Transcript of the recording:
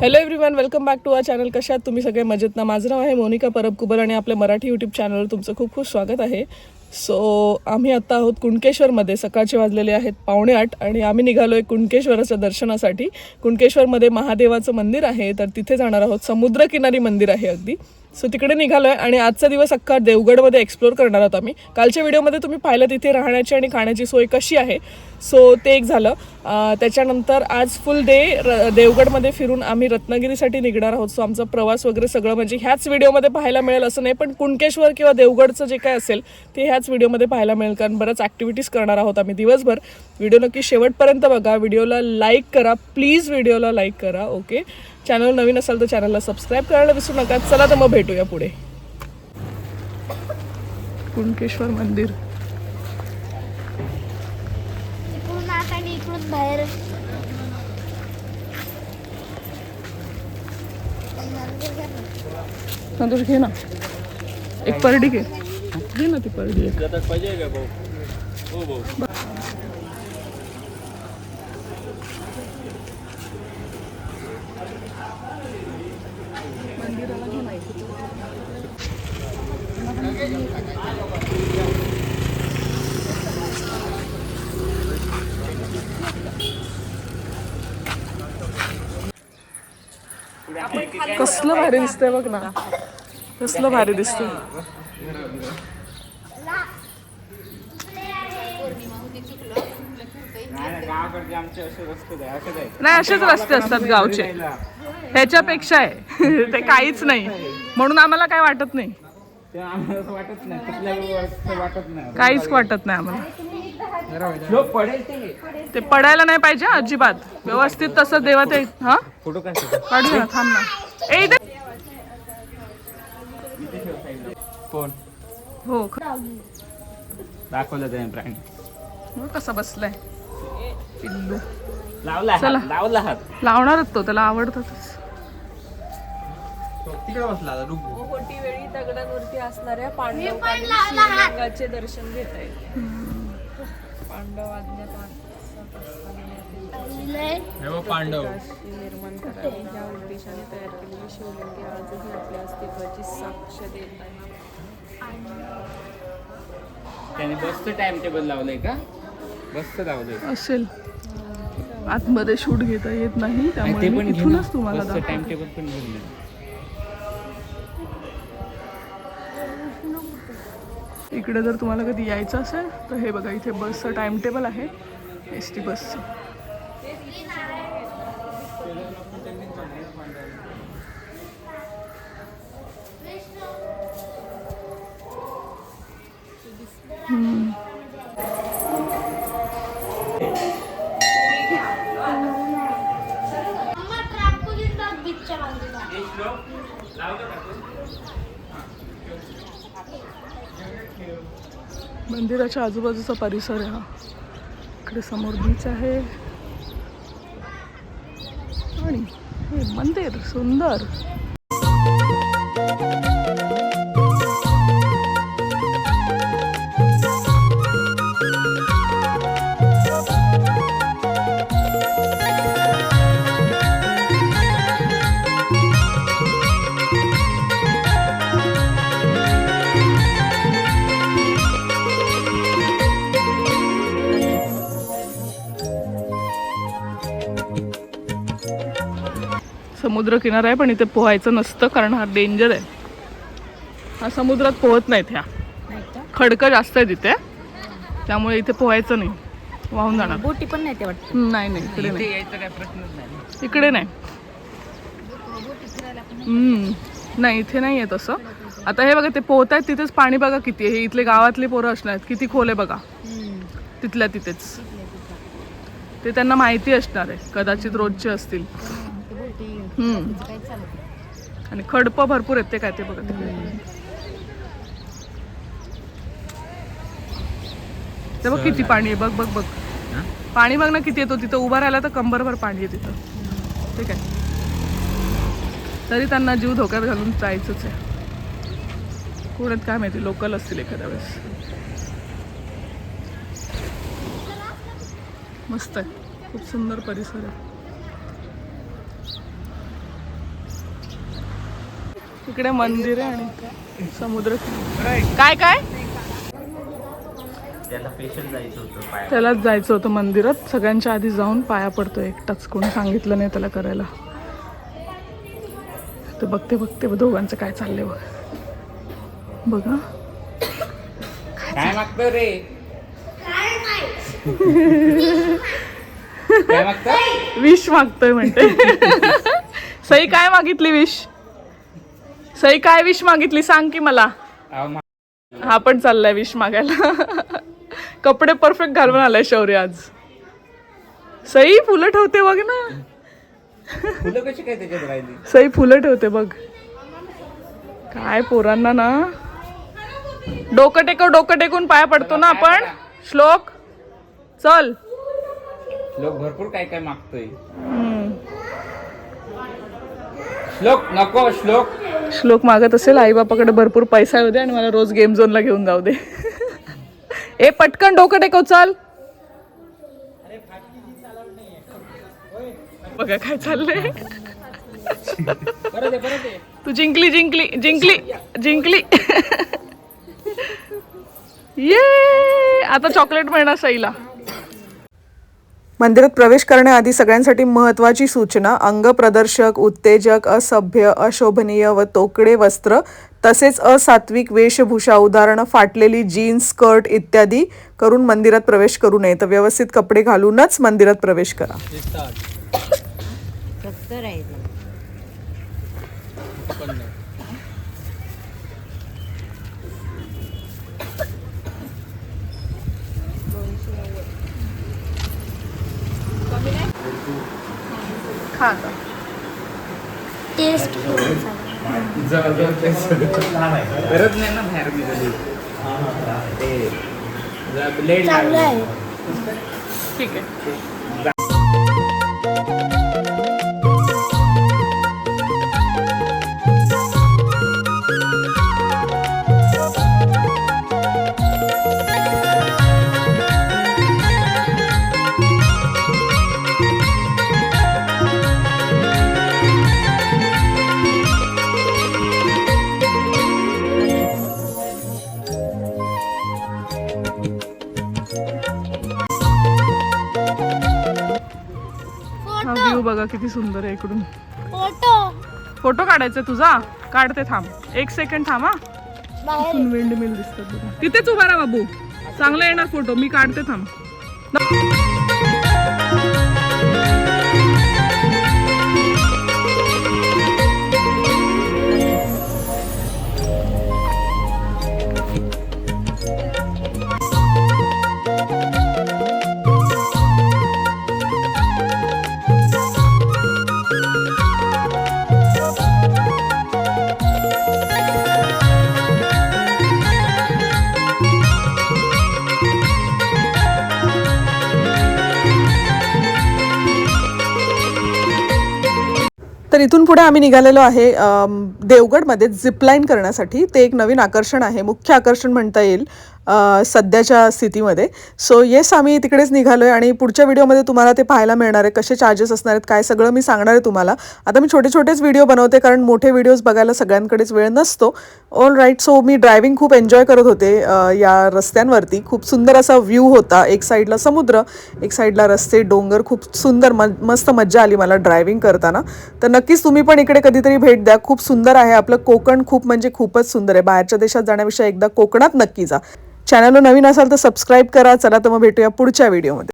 Hello everyone welcome back to our channel कशा तुम्ही सगळे मजेत ना? माझं नाव आहे मोनिका परब कुबल आणि आपल्या मराठी यूट्यूब चॅनलवर तुमचं खूप खूप स्वागत आहे. सो आम्ही आत्ता आहोत कुणकेश्वरमध्ये. सकाळचे वाजलेले आहेत पावणे आठ आणि आम्ही निघालो आहे कुणकेश्वराच्या दर्शनासाठी. कुणकेश्वरमध्ये महादेवाचं मंदिर आहे तर तिथे जाणार आहोत. समुद्रकिनारी मंदिर आहे अगदी. सो तिकडे निघालो आहे आणि आजचा दिवस अख्खा देवगडमध्ये एक्सप्लोर करणार आहोत आम्ही. कालच्या व्हिडिओमध्ये तुम्ही पाहिलं तिथे राहण्याची आणि खाण्याची सोय कशी आहे. सो ते एक झालं. त्याच्यानंतर आज फुल डे र देवगडमध्ये फिरून आम्ही रत्नागिरीसाठी निघणार आहोत. सो आमचा प्रवास वगैरे सगळं म्हणजे ह्याच व्हिडिओमध्ये पाहायला मिळेल असं नाही पण कुणकेश्वर किंवा देवगडचं जे काय असेल ते ह्याच व्हिडिओमध्ये पाहायला मिळेल. कारण बऱ्याच ॲक्टिव्हिटीज करणार आहोत आम्ही दिवसभर. व्हिडिओ नक्की शेवटपर्यंत बघा. व्हिडिओला लाईक करा. प्लीज व्हिडिओला लाईक करा. ओके चॅनल नवीन असाल तर चॅनलला सबस्क्राईब करायला विसरू नका. चला तर मग भेटूया पुढे. कुणकेश्वर मंदिर. इकडून आत आणि इकडून बाहेर. संतोष घे ना. एक परडी घे. घे ना ती परडी. एक कसलं भारी दिसतंय बघ ना. कसलं भारी दिसतंय. नाही असेच रस्ते असतात गावचे. ह्याच्यापेक्षा आहे. ते काहीच नाही. म्हणून आम्हाला काय वाटत नाही. काहीच वाटत नाही आम्हाला. ते. ते पडायला नाही पाहिजे अजिबात. व्यवस्थित तसं देवा ते हा? फोटो काय काढूया ना थांब ना. ए हो दाखवलं त्याने प्राणी हो, कसा बसलाय? पिल्लू. लावला चला. लावला हात. लावणारच तो त्याला आवडतच. तिकडे बसला मोठी वेळी दगडांवरती असणाऱ्या पांडव दर्शन घेत आहेत पांडव पांडव. निर्माण करावी या उद्देशाने तयार केलेली शिवलिंगे आजही आपल्या अस्तित्वाची साक्ष देत आहे त्याने बसचं टाइम टेबल लावलंय का? बसचं लावलंय. असेल. आतमध्ये शूट घेता येत नाही त्यामुळे ते मी पण इथूनच तुम्हाला टाइम दाखवते. टेबल पण घेऊन इकडे जर तुम्हाला कधी यायचं असेल तर हे बघा इथे बसचं टाइम टेबल आहे. एस टी बसचं अम्मा मंदिराच्या आजूबाजूचा परिसर आहे हा. इकडे समोर बीच आहे. आणि हे मंदिर सुंदर. समुद्र किनारा आहे पण इथे पोहायचं नसतं कारण हा डेंजर आहे. हा समुद्रात पोहत नाहीत ह्या. खडकं जास्त आहे तिथे त्यामुळे इथे पोहायचं नाही. वाहून जाणार. बोटी पण नाही ते वाटत. नाही नाही इकडे इथे नाही. यायचं काय प्रश्नच नाही. इकडे नाही. नाही इथे नाही आहे तसं आता हे बघा ते पोहत आहेत तिथेच पाणी बघा किती आहे. हे इथले गावातले पोरं असणार आहेत. किती खोल आहे बघा. तिथल्या तिथेच. ते त्यांना माहिती असणार आहे. कदाचित रोजचे असतील. आणि खडपं भरपूर आहेत ते काय ते बघा. ते बघ किती पाणी आहे बघ बघ बघ? पाणी बघ ना किती येतो तिथं उभा राहिला तर कंबरभर पाणी आहे तिथं. ठीक आहे. तरी त्यांना जीव धोक्यात घालून जायचंच आहे. कोण आहेत काय माहिती लोकल असतील एखाद्या वेळेस. मस्त आहे. खूप सुंदर परिसर आहे. इकडे मंदिर आहे आणि समुद्र. काय काय? त्याला स्पेशल जायचं होतं पाय. त्यालाच जायचं होतं मंदिरात. सगळ्यांच्या आधी जाऊन पाया पडतो एकटाच. कोणी सांगितलं नाही त्याला करायला. ते बघते बघते बघ दोघांचं काय चाललंय बघ. बघा काय मागतो रे? काय मागतो विश मागतोय म्हणते. सई काय मागितली विश सई काय विश मागितली? सांग की मला. हा पण चाललाय विश मागायला. कपडे परफेक्ट घालून आलाय शौर्य आज. सई फुलं ठेवते बघ ना. सई फुलं ठेवते बघ. काय पोरांना ना. डोकं टेकव डोकं टेकून पाया पडतो ना आपण. श्लोक. चल. लोक भरपूर काय काय मागतोय. श्लोक नको श्लोक. श्लोक मागत असेल आईबापाकडे भरपूर पैसा येऊ दे आणि मला रोज गेम झोनला घेऊन जाऊ दे. ए पटकन डोकं टेकव चाल. बघा काय चाललंय. तू जिंकली जिंकली जिंकली जिंकली. ये आता चॉकलेट मिळणार सईला. मंदिरात प्रवेश करण्याआधी सगळ्यांसाठी महत्त्वाची सूचना अंगप्रदर्शक उत्तेजक असभ्य अशोभनीय व तोकडे वस्त्र तसेच असात्विक वेशभूषा उदाहरणं फाटलेली जीन्स स्कर्ट इत्यादी करून मंदिरात प्रवेश करू नये. तर व्यवस्थित कपडे घालूनच मंदिरात प्रवेश करा. खा आता. टेस्ट गरज नाही ना बाहेर निघाली. ते. ठीक आहे. किती सुंदर आहे इकडून. फोटो. फोटो काढायचा तुझा? काढते थांब. एक सेकंड थांब हा. इथून विंड मिल दिसतात बघा. तिथेच उभा राहा बाबू. चांगला येणार फोटो मी काढते थांब. तर इथून पुढे आम्ही निघालेलो आहे देवगडमध्ये झिपलाईन करण्यासाठी. ते एक नवीन आकर्षण आहे. मुख्य आकर्षण म्हणता येईल. सध्याच्या स्थितीमध्ये. सो येस आम्ही तिकडेच निघालो आहे आणि पुढच्या व्हिडिओमध्ये तुम्हाला ते पाहायला मिळणार आहे कसे चार्जेस असणार आहेत काय सगळं मी सांगणार आहे तुम्हाला. आता मी छोटे छोटेच व्हिडिओ बनवते कारण मोठे व्हिडिओज बघायला सगळ्यांकडेच वेळ नसतो. ऑल राईट सो मी ड्रायव्हिंग खूप एन्जॉय करत होते या रस्त्यांवरती. खूप सुंदर असा व्ह्यू होता एक साईडला समुद्र एक साईडला रस्ते डोंगर. खूप सुंदर म मस्त मज्जा आली मला ड्रायव्हिंग करताना. तर नक्कीच तुम्ही पण इकडे कधीतरी भेट द्या. खूप सुंदर आहे आपलं कोकण खूप म्हणजे खूपच सुंदर आहे. बाहेरच्या देशात जाण्याविषयी एकदा कोकणात नक्की जा. चॅनलवर नवीन असाल तर सबस्क्राईब करा. चला तर मग भेटूया पुढच्या व्हिडिओमध्ये